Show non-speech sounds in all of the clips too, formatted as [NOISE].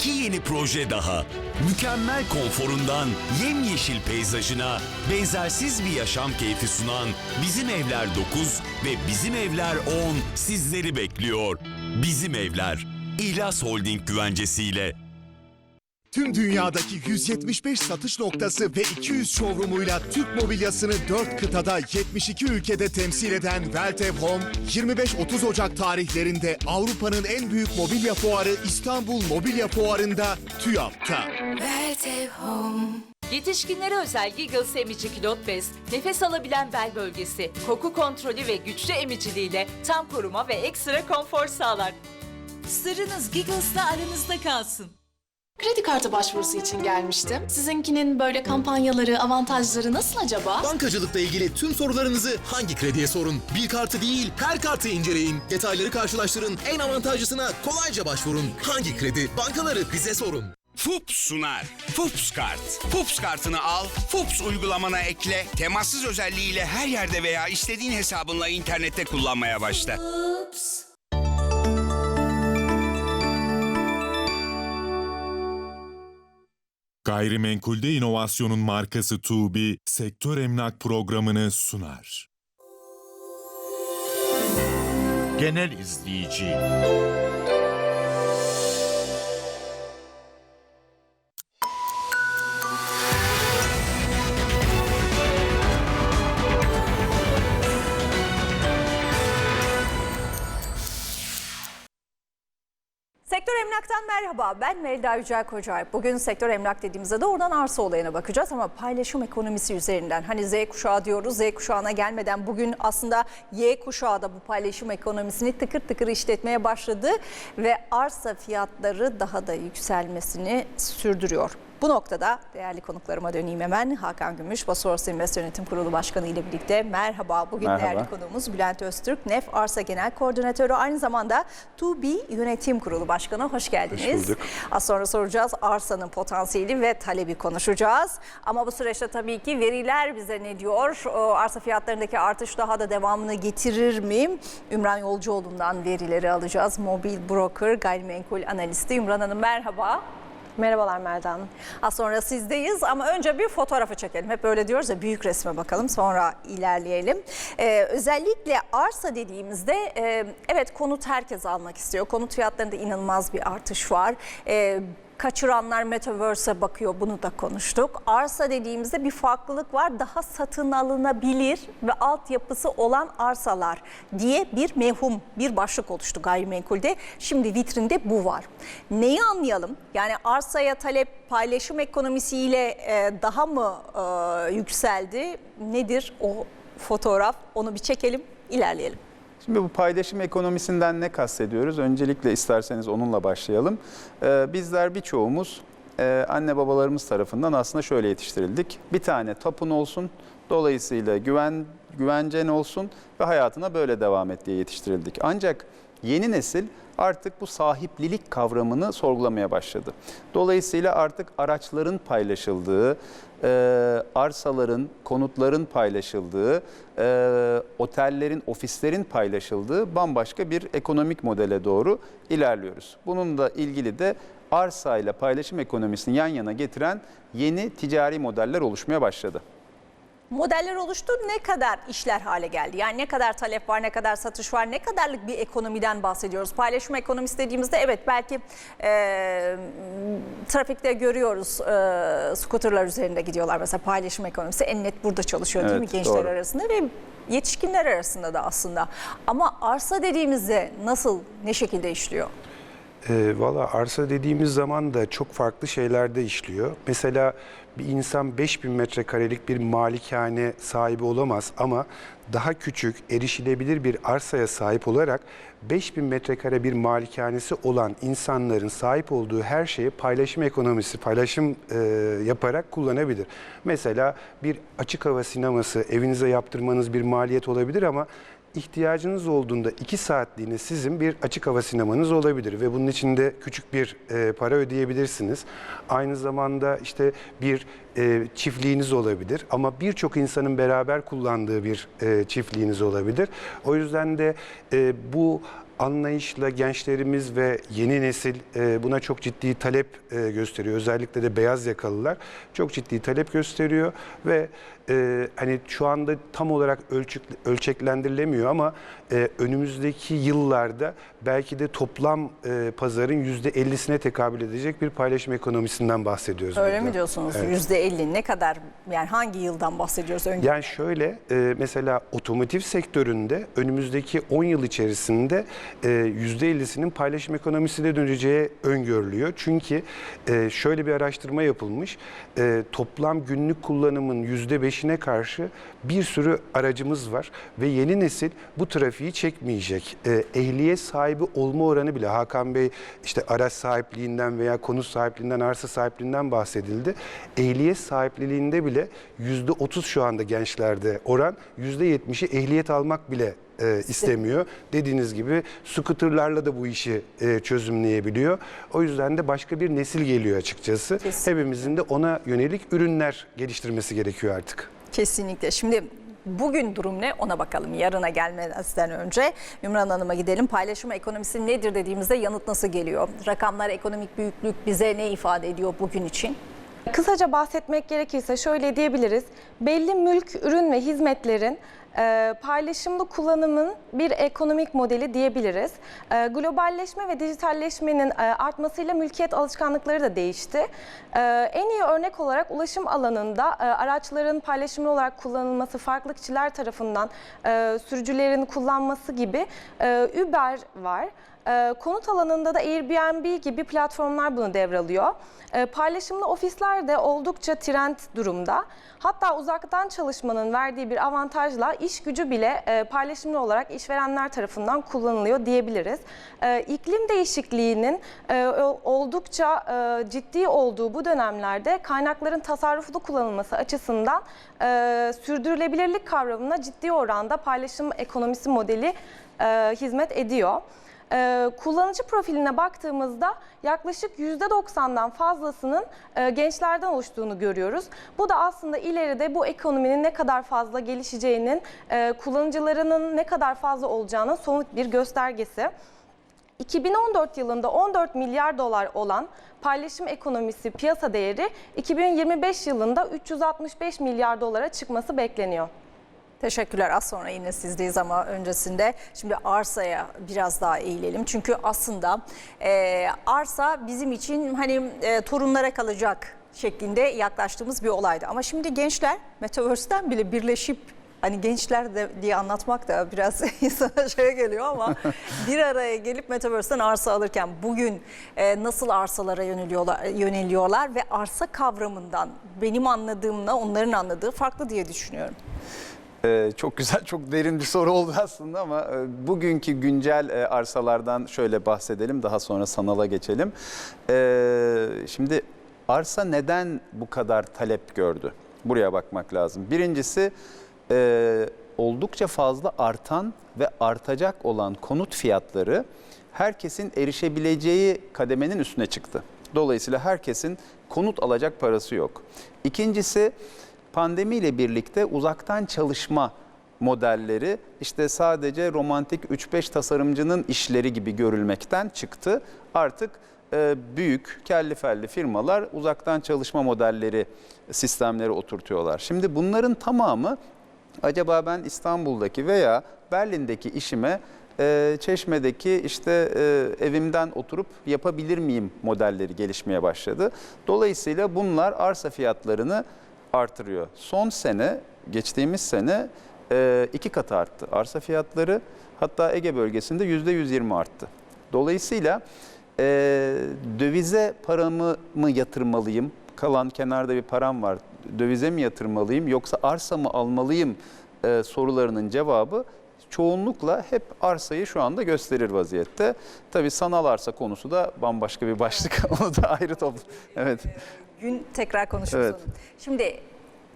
İki yeni proje daha. Mükemmel konforundan yemyeşil peyzajına benzersiz bir yaşam keyfi sunan Bizim Evler 9 ve Bizim Evler 10 sizleri bekliyor. Bizim Evler, İhlas Holding güvencesiyle. Tüm dünyadaki 175 satış noktası ve 200 showroomuyla Türk mobilyasını 4 kıtada 72 ülkede temsil eden Weltev Home, 25-30 Ocak tarihlerinde Avrupa'nın en büyük mobilya fuarı İstanbul Mobilya Fuarı'nda TÜYAP'ta. Yetişkinlere özel Giggles emici kilot bez, nefes alabilen bel bölgesi, koku kontrolü ve güçlü emiciliğiyle tam koruma ve ekstra konfor sağlar. Sırrınız Giggles'la aranızda kalsın. Kredi kartı başvurusu için gelmiştim. Sizinkinin böyle kampanyaları, avantajları nasıl acaba? Bankacılıkla ilgili tüm sorularınızı hangi krediye sorun? Bir kartı değil, her kartı inceleyin. Detayları karşılaştırın. En avantajlısına kolayca başvurun. Hangi kredi? Bankaları bize sorun. FUPS sunar. FUPS kart. FUPS kartını al, FUPS uygulamana ekle, temassız özelliğiyle her yerde veya istediğin hesabınla internette kullanmaya başla. Gayrimenkulde inovasyonun markası Tuğbi, sektör emlak programını sunar. Genel izleyici. Sektör Emlak'tan merhaba. Ben Melda Yücel Kocay. Bugün sektör emlak dediğimizde doğrudan arsa olayına bakacağız ama paylaşım ekonomisi üzerinden. Hani Z kuşağı diyoruz. Z kuşağına gelmeden bugün aslında Y kuşağı da bu paylaşım ekonomisini tıkır tıkır işletmeye başladı ve arsa fiyatları daha da yükselmesini sürdürüyor. Bu noktada değerli konuklarıma döneyim hemen. Hakan Gümüş, Basoros Invest Yönetim Kurulu Başkanı ile birlikte merhaba. Bugün Merhaba. değerli konuğumuz Bülent Öztürk, NEF Arsa Genel Koordinatörü, aynı zamanda TUBİ Yönetim Kurulu Başkanı. Hoş geldiniz. Hoş bulduk. Az sonra soracağız arsanın potansiyeli ve talebi konuşacağız. Ama bu süreçte tabii ki veriler bize ne diyor? Arsa fiyatlarındaki artış daha da devamını getirir mi? Ümran Yolcuoğlu'ndan verileri alacağız. Mobil broker, gayrimenkul analisti Ümran Hanım merhaba. Merhabalar Melda Hanım. Az sonra sizdeyiz ama önce bir fotoğrafı çekelim. Hep öyle diyoruz ya büyük resme bakalım sonra ilerleyelim. Ee, özellikle arsa dediğimizde e, evet konut herkes almak istiyor. Konut fiyatlarında inanılmaz bir artış var. Ee, Kaçıranlar Metaverse'e bakıyor bunu da konuştuk. Arsa dediğimizde bir farklılık var. Daha satın alınabilir ve altyapısı olan arsalar diye bir mevhum, bir başlık oluştu gayrimenkulde. Şimdi vitrinde bu var. Neyi anlayalım? Yani arsaya talep paylaşım ekonomisiyle e, daha mı e, yükseldi? Nedir o fotoğraf? Onu bir çekelim, ilerleyelim. Şimdi bu paylaşım ekonomisinden ne kastediyoruz? Öncelikle isterseniz onunla başlayalım. Ee, bizler birçoğumuz e, anne babalarımız tarafından aslında şöyle yetiştirildik. Bir tane tapun olsun, dolayısıyla güven güvencen olsun ve hayatına böyle devam et diye yetiştirildik. Ancak yeni nesil artık bu sahiplilik kavramını sorgulamaya başladı. Dolayısıyla artık araçların paylaşıldığı, e, arsaların, konutların paylaşıldığı, e, otellerin, ofislerin paylaşıldığı bambaşka bir ekonomik modele doğru ilerliyoruz. Bununla ilgili de arsa ile paylaşım ekonomisini yan yana getiren yeni ticari modeller oluşmaya başladı. Modeller oluştu. Ne kadar işler hale geldi? Yani ne kadar talep var, ne kadar satış var, ne kadarlık bir ekonomiden bahsediyoruz? Paylaşım ekonomisi dediğimizde evet belki e, trafikte görüyoruz e, skuterlar üzerinde gidiyorlar. Mesela paylaşım ekonomisi en net burada çalışıyor değil mi gençler doğru. arasında ve yetişkinler arasında da aslında. Ama arsa dediğimizde nasıl, ne şekilde işliyor? E, Valla arsa dediğimiz zaman da çok farklı şeylerde işliyor. Mesela bir insan 5000 metrekarelik bir malikane sahibi olamaz ama daha küçük, erişilebilir bir arsaya sahip olarak 5000 metrekare bir malikanesi olan insanların sahip olduğu her şeyi paylaşım ekonomisi, paylaşım e, yaparak kullanabilir. Mesela bir açık hava sineması evinize yaptırmanız bir maliyet olabilir ama ihtiyacınız olduğunda 2 saatliğine sizin bir açık hava sinemanız olabilir ve bunun içinde küçük bir e, para ödeyebilirsiniz. Aynı zamanda işte bir e, çiftliğiniz olabilir ama birçok insanın beraber kullandığı bir e, çiftliğiniz olabilir. O yüzden de e, bu anlayışla gençlerimiz ve yeni nesil e, buna çok ciddi talep e, gösteriyor. Özellikle de beyaz yakalılar çok ciddi talep gösteriyor ve e, hani şu anda tam olarak ölçük, ölçeklendirilemiyor ama e, önümüzdeki yıllarda belki de toplam e, pazarın %50'sine tekabül edecek bir paylaşım ekonomisinden bahsediyoruz. Öyle burada. mi diyorsunuz? Evet. Yüzde elli ne kadar yani hangi yıldan bahsediyoruz önce? Yani şöyle e, mesela otomotiv sektöründe önümüzdeki 10 yıl içerisinde e, %50'sinin paylaşım ekonomisine döneceği öngörülüyor. Çünkü e, şöyle bir araştırma yapılmış. E, toplam günlük kullanımın %5'ine karşı bir sürü aracımız var ve yeni nesil bu trafiği çekmeyecek. E, ehliyet sahibi olma oranı bile Hakan Bey işte araç sahipliğinden veya konut sahipliğinden, arsa sahipliğinden bahsedildi. Ehliyet sahipliğinde bile %30 şu anda gençlerde oran, %70'i ehliyet almak bile e, istemiyor. Dediğiniz gibi scooterlarla da bu işi e, çözümleyebiliyor. O yüzden de başka bir nesil geliyor açıkçası. Hepimizin de ona yönelik ürünler geliştirmesi gerekiyor artık. Kesinlikle. Şimdi bugün durum ne ona bakalım. Yarına gelmeden önce Ümran Hanım'a gidelim. Paylaşım ekonomisi nedir dediğimizde yanıt nasıl geliyor? Rakamlar, ekonomik büyüklük bize ne ifade ediyor bugün için? Kısaca bahsetmek gerekirse şöyle diyebiliriz. Belli mülk, ürün ve hizmetlerin e, paylaşımlı kullanımın bir ekonomik modeli diyebiliriz. E, globalleşme ve dijitalleşmenin e, artmasıyla mülkiyet alışkanlıkları da değişti. E, en iyi örnek olarak ulaşım alanında e, araçların paylaşımlı olarak kullanılması, farklı kişiler tarafından e, sürücülerin kullanması gibi e, Uber var. E, konut alanında da Airbnb gibi platformlar bunu devralıyor. E, paylaşımlı ofisler de oldukça trend durumda. Hatta uzaktan çalışmanın verdiği bir avantajla iş gücü bile e, paylaşımlı olarak işverenler tarafından kullanılıyor diyebiliriz. E, iklim değişikliğinin e, oldukça e, ciddi olduğu bu dönemlerde kaynakların tasarruflu kullanılması açısından sürdürülebilirlik kavramına ciddi oranda paylaşım ekonomisi modeli hizmet ediyor. Ee, kullanıcı profiline baktığımızda yaklaşık %90'dan fazlasının e, gençlerden oluştuğunu görüyoruz. Bu da aslında ileride bu ekonominin ne kadar fazla gelişeceğinin, e, kullanıcılarının ne kadar fazla olacağının somut bir göstergesi. 2014 yılında 14 milyar dolar olan paylaşım ekonomisi piyasa değeri 2025 yılında 365 milyar dolara çıkması bekleniyor. Teşekkürler. Az sonra yine sizdeyiz ama öncesinde şimdi arsaya biraz daha eğilelim. Çünkü aslında e, arsa bizim için hani e, torunlara kalacak şeklinde yaklaştığımız bir olaydı. Ama şimdi gençler Metaverse'den bile birleşip hani gençler de diye anlatmak da biraz [LAUGHS] insana şey geliyor ama [LAUGHS] bir araya gelip Metaverse'den arsa alırken bugün e, nasıl arsalara yöneliyorlar, yöneliyorlar ve arsa kavramından benim anladığımla onların anladığı farklı diye düşünüyorum. Ee, çok güzel, çok derin bir soru oldu aslında ama e, bugünkü güncel e, arsalardan şöyle bahsedelim, daha sonra sanala geçelim. Ee, şimdi arsa neden bu kadar talep gördü? Buraya bakmak lazım. Birincisi e, oldukça fazla artan ve artacak olan konut fiyatları herkesin erişebileceği kademenin üstüne çıktı. Dolayısıyla herkesin konut alacak parası yok. İkincisi pandemiyle birlikte uzaktan çalışma modelleri işte sadece romantik 3-5 tasarımcının işleri gibi görülmekten çıktı. Artık e, büyük kelli felli firmalar uzaktan çalışma modelleri sistemleri oturtuyorlar. Şimdi bunların tamamı acaba ben İstanbul'daki veya Berlin'deki işime e, Çeşme'deki işte e, evimden oturup yapabilir miyim modelleri gelişmeye başladı. Dolayısıyla bunlar arsa fiyatlarını artırıyor. Son sene, geçtiğimiz sene e, iki katı arttı arsa fiyatları. Hatta Ege bölgesinde yüzde 120 arttı. Dolayısıyla e, dövize paramı mı yatırmalıyım? Kalan kenarda bir param var. Dövize mi yatırmalıyım yoksa arsa mı almalıyım e, sorularının cevabı çoğunlukla hep arsayı şu anda gösterir vaziyette. Tabii sanal arsa konusu da bambaşka bir başlık. [LAUGHS] Onu da ayrı toplu. Evet. Gün tekrar konuşuruz Evet. onu. Şimdi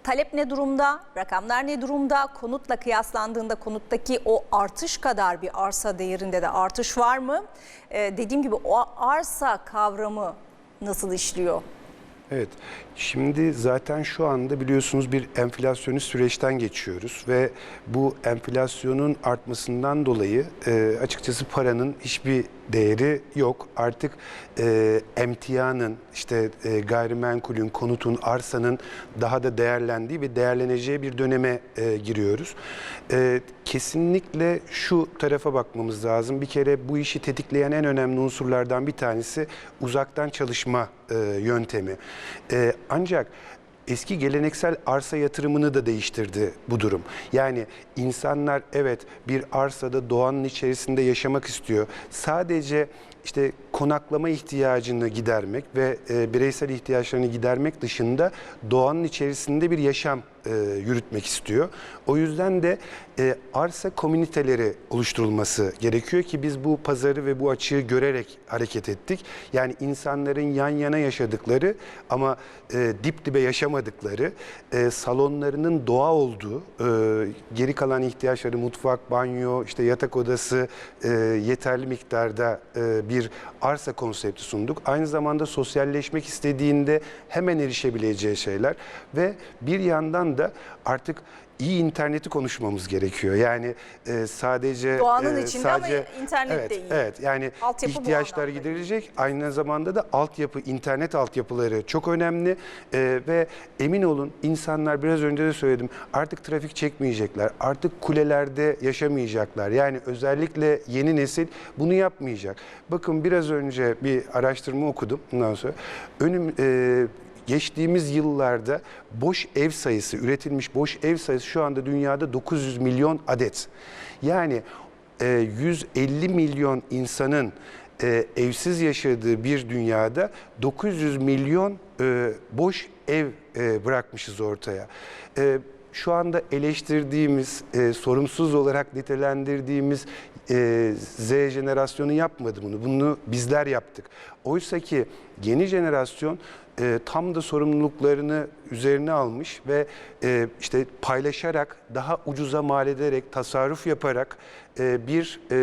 talep ne durumda? Rakamlar ne durumda? Konutla kıyaslandığında konuttaki o artış kadar bir arsa değerinde de artış var mı? Ee, dediğim gibi o arsa kavramı nasıl işliyor? Evet. Şimdi zaten şu anda biliyorsunuz bir enflasyonist süreçten geçiyoruz ve bu enflasyonun artmasından dolayı e, açıkçası paranın hiçbir değeri yok. Artık e, emtianın, işte e, gayrimenkulün, konutun, arsanın daha da değerlendiği ve değerleneceği bir döneme e, giriyoruz. E, kesinlikle şu tarafa bakmamız lazım. Bir kere bu işi tetikleyen en önemli unsurlardan bir tanesi uzaktan çalışma e, yöntemi. E, ancak eski geleneksel arsa yatırımını da değiştirdi bu durum. Yani insanlar evet bir arsada doğanın içerisinde yaşamak istiyor. Sadece işte konaklama ihtiyacını gidermek ve e, bireysel ihtiyaçlarını gidermek dışında doğanın içerisinde bir yaşam e, yürütmek istiyor. O yüzden de e, arsa komüniteleri oluşturulması gerekiyor ki biz bu pazarı ve bu açığı görerek hareket ettik. Yani insanların yan yana yaşadıkları ama e, dip dibe yaşamadıkları, e, salonlarının doğa olduğu, e, geri kalan ihtiyaçları mutfak, banyo, işte yatak odası e, yeterli miktarda e, bir arsa konsepti sunduk. Aynı zamanda sosyalleşmek istediğinde hemen erişebileceği şeyler ve bir yandan da artık iyi interneti konuşmamız gerekiyor. Yani e, sadece Doğanın e, içinde ama sadece internet evet, de iyi. Evet yani Altyapı ihtiyaçlar giderilecek. Aynı zamanda da altyapı, internet altyapıları çok önemli E, ve emin olun insanlar biraz önce de söyledim artık trafik çekmeyecekler. Artık kulelerde yaşamayacaklar. Yani özellikle yeni nesil bunu yapmayacak. Bakın biraz önce bir araştırma okudum bundan sonra. Önüm e, geçtiğimiz yıllarda boş ev sayısı, üretilmiş boş ev sayısı şu anda dünyada 900 milyon adet. Yani e, 150 milyon insanın e, evsiz yaşadığı bir dünyada 900 milyon e, boş ev e, bırakmışız ortaya. E, şu anda eleştirdiğimiz, e, sorumsuz olarak nitelendirdiğimiz e, Z jenerasyonu yapmadı bunu. Bunu bizler yaptık. Oysa ki yeni jenerasyon e, tam da sorumluluklarını üzerine almış ve e, işte paylaşarak, daha ucuza mal ederek, tasarruf yaparak e, bir e,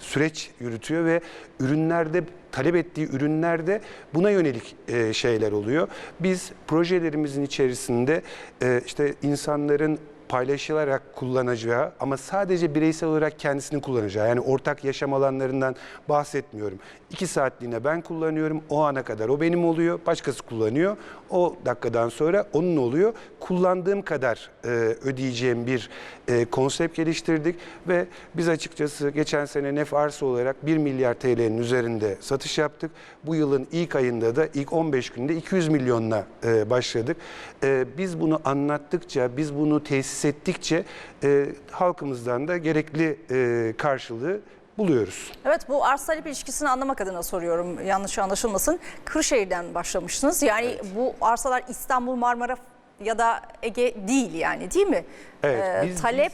süreç yürütüyor ve ürünlerde talep ettiği ürünlerde buna yönelik e, şeyler oluyor. Biz projelerimizin içerisinde e, işte insanların paylaşılarak kullanacağı ama sadece bireysel olarak kendisini kullanacağı yani ortak yaşam alanlarından bahsetmiyorum. İki saatliğine ben kullanıyorum o ana kadar o benim oluyor başkası kullanıyor o dakikadan sonra onun oluyor. Kullandığım kadar e, ödeyeceğim bir e, konsept geliştirdik ve biz açıkçası geçen sene Nef Arsa olarak 1 milyar TL'nin üzerinde satış yaptık. Bu yılın ilk ayında da ilk 15 günde 200 milyonla e, başladık. E, biz bunu anlattıkça, biz bunu tesis ettikçe e, halkımızdan da gerekli e, karşılığı buluyoruz. Evet bu arz talep ilişkisini anlamak adına soruyorum yanlış anlaşılmasın. Kırşehir'den başlamıştınız. Yani bu arsalar İstanbul, Marmara ya da Ege değil yani değil mi? Evet, Ee, biz- talep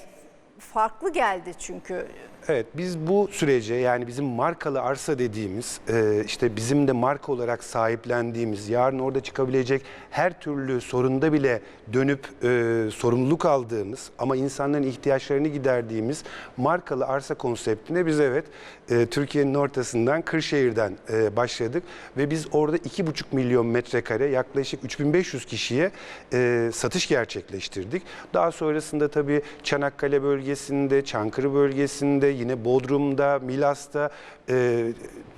farklı geldi çünkü. Evet biz bu sürece yani bizim markalı arsa dediğimiz e, işte bizim de marka olarak sahiplendiğimiz yarın orada çıkabilecek her türlü sorunda bile dönüp e, sorumluluk aldığımız ama insanların ihtiyaçlarını giderdiğimiz markalı arsa konseptine biz evet e, Türkiye'nin ortasından Kırşehir'den başladık ve biz orada 2,5 milyon metrekare yaklaşık 3500 kişiye satış gerçekleştirdik. Daha sonrasında tabii Çanakkale bölgesinde, Çankırı bölgesinde, yine Bodrum'da, Milas'ta e,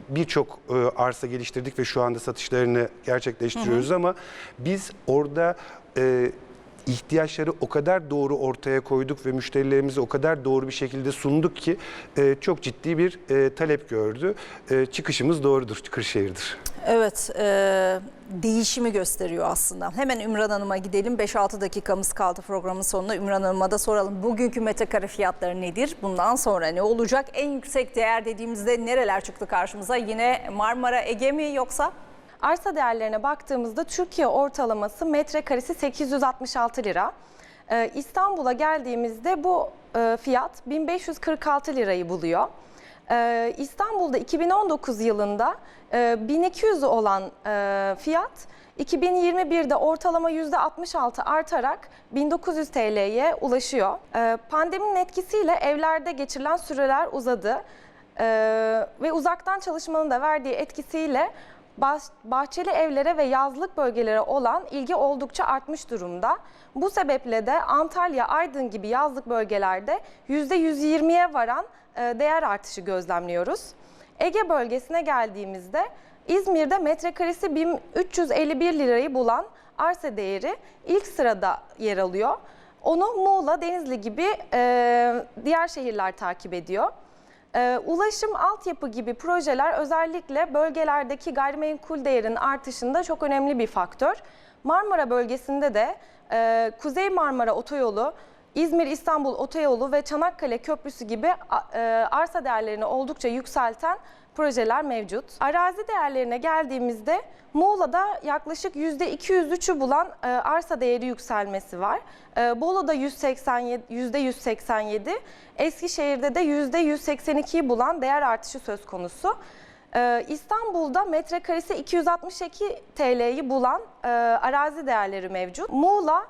birçok e, arsa geliştirdik ve şu anda satışlarını gerçekleştiriyoruz ama biz orada e, ihtiyaçları o kadar doğru ortaya koyduk ve müşterilerimize o kadar doğru bir şekilde sunduk ki e, çok ciddi bir e, talep gördü. E, çıkışımız doğrudur, Kırşehir'dir. Evet, e, değişimi gösteriyor aslında. Hemen Ümran Hanım'a gidelim. 5-6 dakikamız kaldı programın sonuna. Ümran Hanım'a da soralım. Bugünkü metrekare fiyatları nedir? Bundan sonra ne olacak? En yüksek değer dediğimizde nereler çıktı karşımıza? Yine Marmara, Ege mi yoksa? Arsa değerlerine baktığımızda Türkiye ortalaması metrekaresi 866 lira. Ee, İstanbul'a geldiğimizde bu e, fiyat 1546 lirayı buluyor. Ee, İstanbul'da 2019 yılında e, 1200 olan e, fiyat 2021'de ortalama %66 artarak 1900 TL'ye ulaşıyor. Ee, pandeminin etkisiyle evlerde geçirilen süreler uzadı. Ee, ve uzaktan çalışmanın da verdiği etkisiyle bahçeli evlere ve yazlık bölgelere olan ilgi oldukça artmış durumda. Bu sebeple de Antalya, Aydın gibi yazlık bölgelerde %120'ye varan e, değer artışı gözlemliyoruz. Ege bölgesine geldiğimizde İzmir'de metrekaresi 1351 lirayı bulan arsa değeri ilk sırada yer alıyor. Onu Muğla, Denizli gibi e, diğer şehirler takip ediyor. Ee, ulaşım, altyapı gibi projeler özellikle bölgelerdeki gayrimenkul değerinin artışında çok önemli bir faktör. Marmara bölgesinde de e, Kuzey Marmara Otoyolu, İzmir-İstanbul Otoyolu ve Çanakkale Köprüsü gibi e, arsa değerlerini oldukça yükselten projeler mevcut. Arazi değerlerine geldiğimizde Muğla'da yaklaşık %203'ü bulan e, arsa değeri yükselmesi var. E, Bolu'da 187, %187, Eskişehir'de de %182'yi bulan değer artışı söz konusu. E, İstanbul'da metrekaresi 262 TL'yi bulan arazi değerleri mevcut. Muğla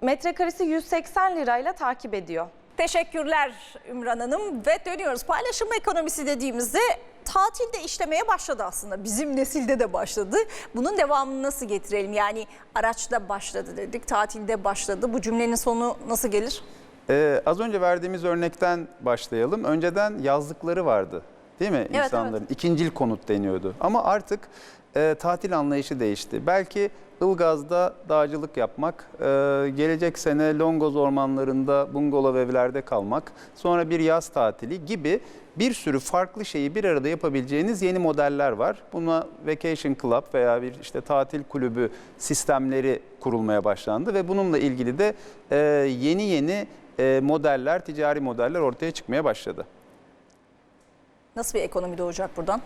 metrekaresi 180 lirayla takip ediyor. Teşekkürler Ümran Hanım ve dönüyoruz. Paylaşım ekonomisi dediğimizde tatilde işlemeye başladı aslında. Bizim nesilde de başladı. Bunun devamını nasıl getirelim? Yani araçta başladı dedik, tatilde başladı. Bu cümlenin sonu nasıl gelir? Ee, az önce verdiğimiz örnekten başlayalım. Önceden yazlıkları vardı değil mi Evet, insanların? İkincil konut deniyordu. Ama artık e, tatil anlayışı değişti. Belki Ilgaz'da dağcılık yapmak, e, gelecek sene Longoz ormanlarında bungalov evlerde kalmak, sonra bir yaz tatili gibi bir sürü farklı şeyi bir arada yapabileceğiniz yeni modeller var. Buna Vacation Club veya bir işte tatil kulübü sistemleri kurulmaya başlandı ve bununla ilgili de e, yeni yeni e, modeller, ticari modeller ortaya çıkmaya başladı. Nasıl bir ekonomi doğacak buradan?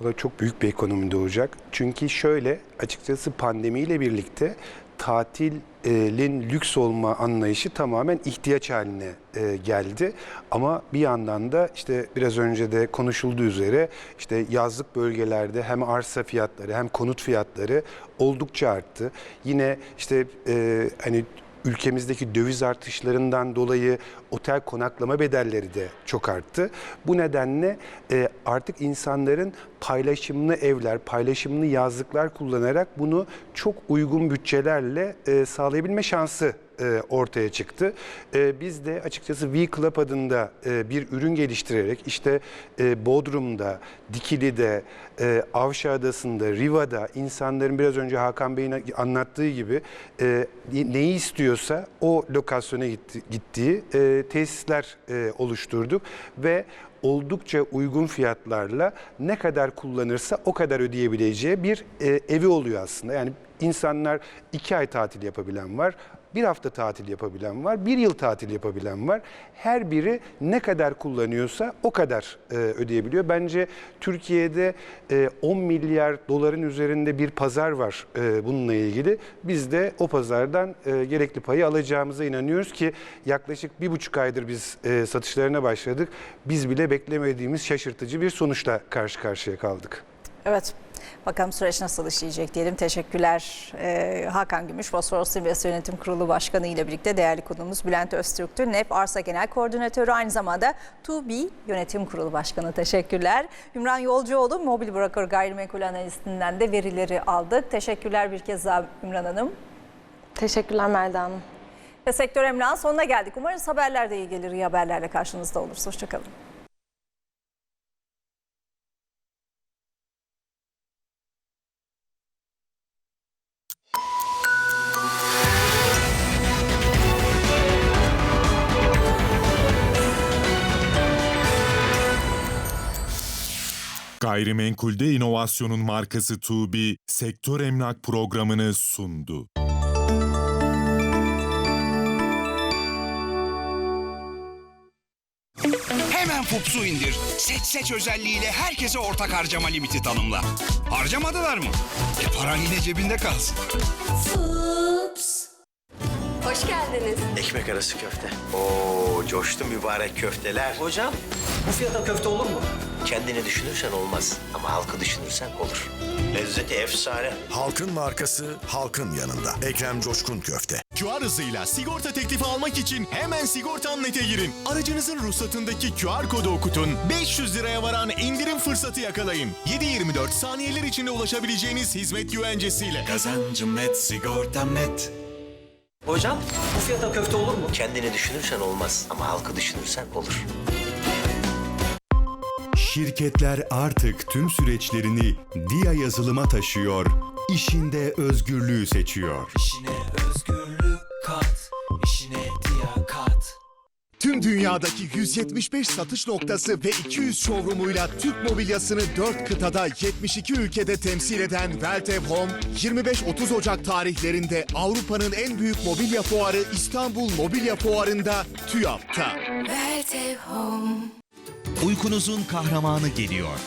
O da çok büyük bir ekonomi doğacak. Çünkü şöyle açıkçası pandemiyle birlikte tatilin lüks olma anlayışı tamamen ihtiyaç haline e, geldi. Ama bir yandan da işte biraz önce de konuşulduğu üzere işte yazlık bölgelerde hem arsa fiyatları hem konut fiyatları oldukça arttı. Yine işte e, hani ülkemizdeki döviz artışlarından dolayı otel konaklama bedelleri de çok arttı. Bu nedenle e, artık insanların paylaşımlı evler, paylaşımlı yazlıklar kullanarak bunu çok uygun bütçelerle e, sağlayabilme şansı e, ortaya çıktı. E, biz de açıkçası V Club adında e, bir ürün geliştirerek işte Bodrum'da, Dikili'de, Avşa Adası'nda, Riva'da insanların biraz önce Hakan Bey'in anlattığı gibi e, neyi istiyorsa o lokasyona gitti, gittiği tesisler oluşturduk ve oldukça uygun fiyatlarla ne kadar kullanırsa o kadar ödeyebileceği bir evi oluyor aslında. Yani insanlar iki ay tatil yapabilen var, bir hafta tatil yapabilen var, bir yıl tatil yapabilen var. Her biri ne kadar kullanıyorsa o kadar e, ödeyebiliyor. Bence Türkiye'de e, 10 milyar doların üzerinde bir pazar var e, bununla ilgili. Biz de o pazardan e, gerekli payı alacağımıza inanıyoruz ki yaklaşık bir buçuk aydır biz e, satışlarına başladık. Biz bile beklemediğimiz şaşırtıcı bir sonuçla karşı karşıya kaldık. Evet. Bakalım süreç nasıl işleyecek diyelim. Teşekkürler Ee, Hakan Gümüş, Fosforos Invest Yönetim Kurulu Başkanı ile birlikte değerli konuğumuz Bülent Öztürk'tü. NEP Arsa Genel Koordinatörü aynı zamanda 2B Yönetim Kurulu Başkanı. Teşekkürler. Ümran Yolcuoğlu, Mobil Broker Gayrimenkul Analistinden de verileri aldık. Teşekkürler bir kez daha Ümran Hanım. Teşekkürler Melda Hanım. Ve Sektör Emlak'ın sonuna geldik. Umarız haberler de iyi gelir. İyi haberlerle karşınızda oluruz. Hoşçakalın. Gayrimenkulde inovasyonun markası Tuğbi, sektör emlak programını sundu. Hemen Fups'u indir. Seç seç özelliğiyle herkese ortak harcama limiti tanımla. Harcamadılar mı? E paran yine cebinde kalsın. Hoş geldiniz. Ekmek arası köfte. Oo coştu mübarek köfteler. Hocam bu fiyata köfte olur mu? Kendini düşünürsen olmaz ama halkı düşünürsen olur. Lezzeti efsane. Halkın markası halkın yanında. Ekrem Coşkun Köfte. QR hızıyla sigorta teklifi almak için hemen Sigortan.net'e girin. Aracınızın ruhsatındaki QR kodu okutun. 500 liraya varan indirim fırsatı yakalayın. 7-24 saniyeler içinde ulaşabileceğiniz hizmet güvencesiyle. Kazancım net, sigortam net. Hocam bu fiyata köfte olur mu? Kendini düşünürsen olmaz ama halkı düşünürsen olur. Şirketler artık tüm süreçlerini DIA yazılıma taşıyor, işinde özgürlüğü seçiyor. İşine özgürlük Tüm dünyadaki 175 satış noktası ve 200 showroomuyla Türk mobilyasını 4 kıtada 72 ülkede temsil eden Weltev Home, 25-30 Ocak tarihlerinde Avrupa'nın en büyük mobilya fuarı İstanbul Mobilya Fuarı'nda TÜYAP'ta. Uykunuzun kahramanı geliyor.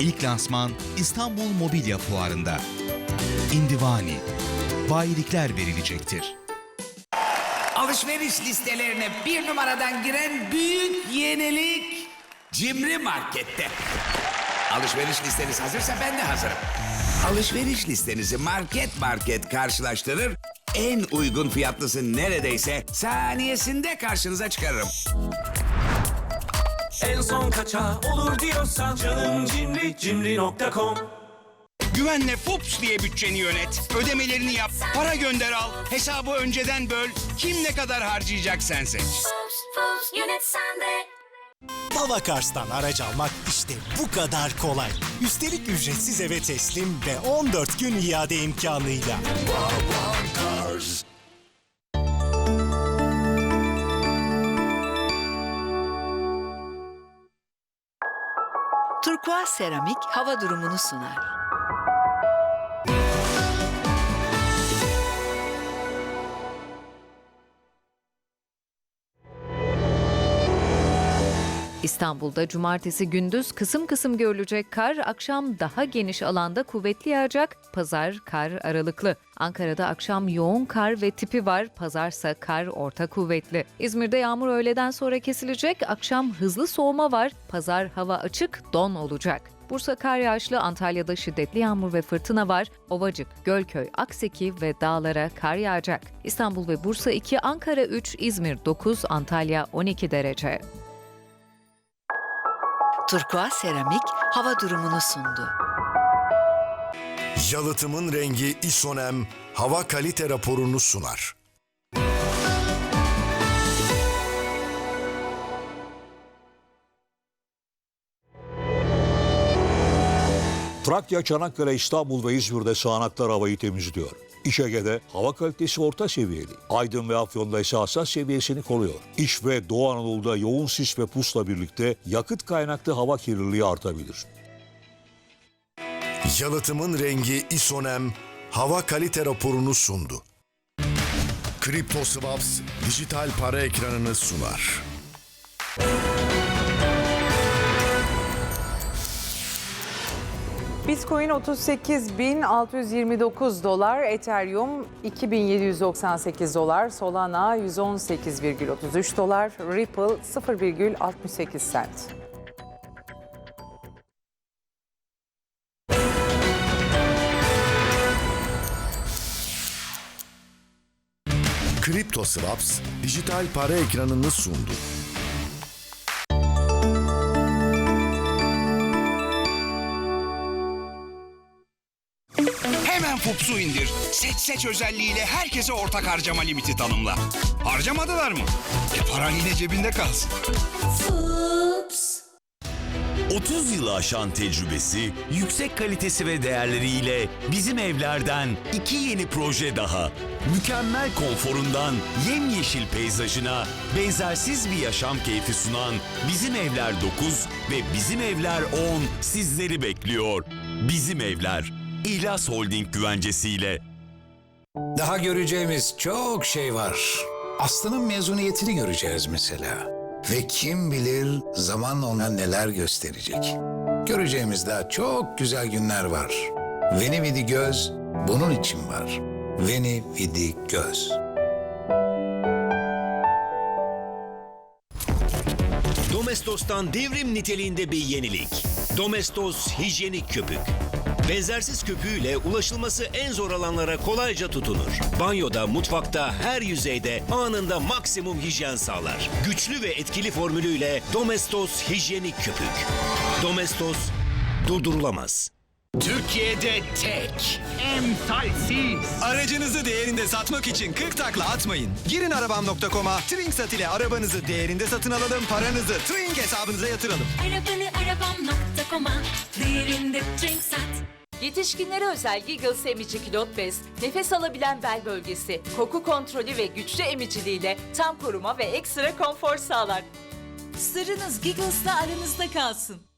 İlk lansman İstanbul Mobilya Fuarı'nda. İndivani. Bayilikler verilecektir. Alışveriş listelerine bir numaradan giren büyük yenilik. Cimri Market'te. Alışveriş listeniz hazırsa ben de hazırım. Alışveriş listenizi market market karşılaştırır. En uygun fiyatlısı neredeyse saniyesinde karşınıza çıkarırım. En son kaça olur diyorsan canım cimri, cimri.com. Güvenle FUPS diye bütçeni yönet. Ödemelerini yap, para gönder al, hesabı önceden böl. Kim ne kadar harcayacak sen seç. Babakars'tan araç almak işte bu kadar kolay. Üstelik ücretsiz eve teslim ve 14 gün iade imkanıyla. Turkuaz Seramik hava durumunu sunar. İstanbul'da cumartesi gündüz kısım kısım görülecek kar, akşam daha geniş alanda kuvvetli yağacak, pazar kar aralıklı. Ankara'da akşam yoğun kar ve tipi var, pazarsa kar orta kuvvetli. İzmir'de yağmur öğleden sonra kesilecek, akşam hızlı soğuma var, pazar hava açık, don olacak. Bursa kar yağışlı, Antalya'da şiddetli yağmur ve fırtına var. Ovacık, Gölköy, Akseki ve dağlara kar yağacak. İstanbul ve Bursa 2, Ankara 3, İzmir 9, Antalya 12 derece. Turkuaz Seramik hava durumunu sundu. Yalıtımın rengi Isonem hava kalite raporunu sunar. Trakya, Çanakkale, İstanbul ve İzmir'de sağanaklar havayı temizliyor. İç Ege'de hava kalitesi orta seviyeli. Aydın ve Afyon'da ise hassas seviyesini koruyor. İç ve Doğu Anadolu'da yoğun sis ve pusla birlikte yakıt kaynaklı hava kirliliği artabilir. Yalıtımın rengi Isonem hava kalite raporunu sundu. Crypto Swaps dijital para ekranını sunar. Bitcoin 38.629 dolar, Ethereum 2.798 dolar, Solana 118,33 dolar, Ripple 0,68 sent. Crypto Swaps dijital para ekranını sundu. FUPS'u indir. Seç seç özelliğiyle herkese ortak harcama limiti tanımla. Harcamadılar mı? E paran yine cebinde kalsın. 30 yılı aşan tecrübesi, yüksek kalitesi ve değerleriyle bizim evlerden iki yeni proje daha. Mükemmel konforundan yemyeşil peyzajına benzersiz bir yaşam keyfi sunan Bizim Evler 9 ve Bizim Evler 10 sizleri bekliyor. Bizim Evler, İhlas Holding güvencesiyle. Daha göreceğimiz çok şey var. Aslı'nın mezuniyetini göreceğiz mesela. Ve kim bilir zaman ona neler gösterecek. Göreceğimiz daha çok güzel günler var. Veni Vidi Göz bunun için var. Veni Vidi Göz. Domestos'tan devrim niteliğinde bir yenilik. Domestos hijyenik köpük. Benzersiz köpüğüyle ulaşılması en zor alanlara kolayca tutunur. Banyoda, mutfakta, her yüzeyde anında maksimum hijyen sağlar. Güçlü ve etkili formülüyle Domestos hijyenik köpük. Domestos durdurulamaz. Türkiye'de tek. Emsalsiz. Aracınızı değerinde satmak için 40 takla atmayın. Girin arabam.com'a Tringsat ile arabanızı değerinde satın alalım. Paranızı Tring hesabınıza yatıralım. Arabanı arabam.com'a değerinde Trinksat. Yetişkinlere özel Giggles emici kilot bez, nefes alabilen bel bölgesi, koku kontrolü ve güçlü emiciliğiyle tam koruma ve ekstra konfor sağlar. Sırrınız Giggles'la aranızda kalsın.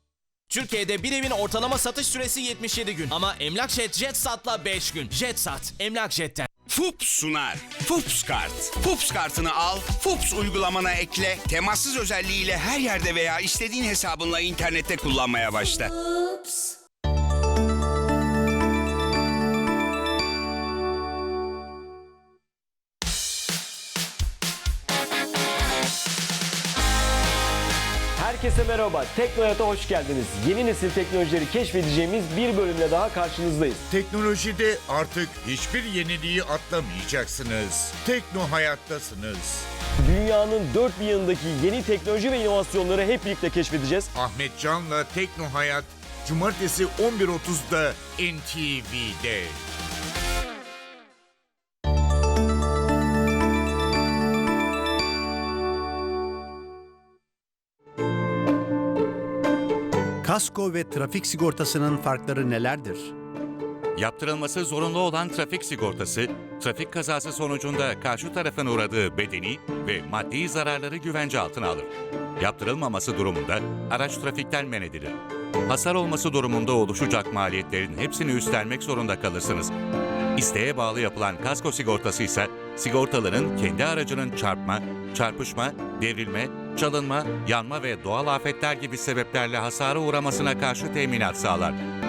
Türkiye'de bir evin ortalama satış süresi 77 gün ama Emlak Jet Jetsat'la 5 gün. Jetsat, Emlak Jet'ten. FUPS sunar. FUPS kart. FUPS kartını al, FUPS uygulamana ekle, temassız özelliğiyle her yerde veya istediğin hesabınla internette kullanmaya başla. Herkese merhaba. Teknoyat'a hoş geldiniz. Yeni nesil teknolojileri keşfedeceğimiz bir bölümle daha karşınızdayız. Teknolojide artık hiçbir yeniliği atlamayacaksınız. Tekno hayattasınız. Dünyanın dört bir yanındaki yeni teknoloji ve inovasyonları hep birlikte keşfedeceğiz. Ahmet Can'la Tekno Hayat Cumartesi 11.30'da NTV'de. Kasko ve trafik sigortasının farkları nelerdir? Yaptırılması zorunlu olan trafik sigortası, trafik kazası sonucunda karşı tarafın uğradığı bedeni ve maddi zararları güvence altına alır. Yaptırılmaması durumunda araç trafikten men edilir. Hasar olması durumunda oluşacak maliyetlerin hepsini üstlenmek zorunda kalırsınız. İsteğe bağlı yapılan kasko sigortası ise sigortaların kendi aracının çarpma, çarpışma, devrilme, çalınma, yanma ve doğal afetler gibi sebeplerle hasara uğramasına karşı teminat sağlar.